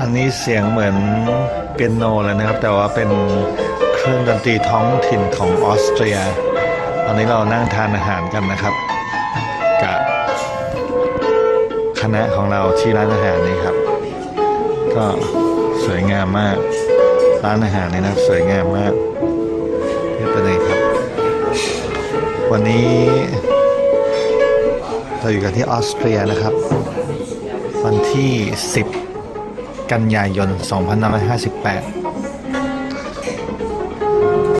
อันนี้เสียงเหมือนเปียโนเลยนะครับ แต่ว่าเป็นเครื่องดนตรีท้องถิ่นของออสเตรียตอนนี้เรานั่งทานอาหารกันนะครับกับคณะของเราที่ร้านอาหารนี้ครับ ก็สวยงามมาก ร้านอาหารนี่นะครับสวยงามมากนี่เป็นไงครับ วันนี้เราอยู่กันที่ออสเตรียนะครับ วันที่ 10 กันยายน 2558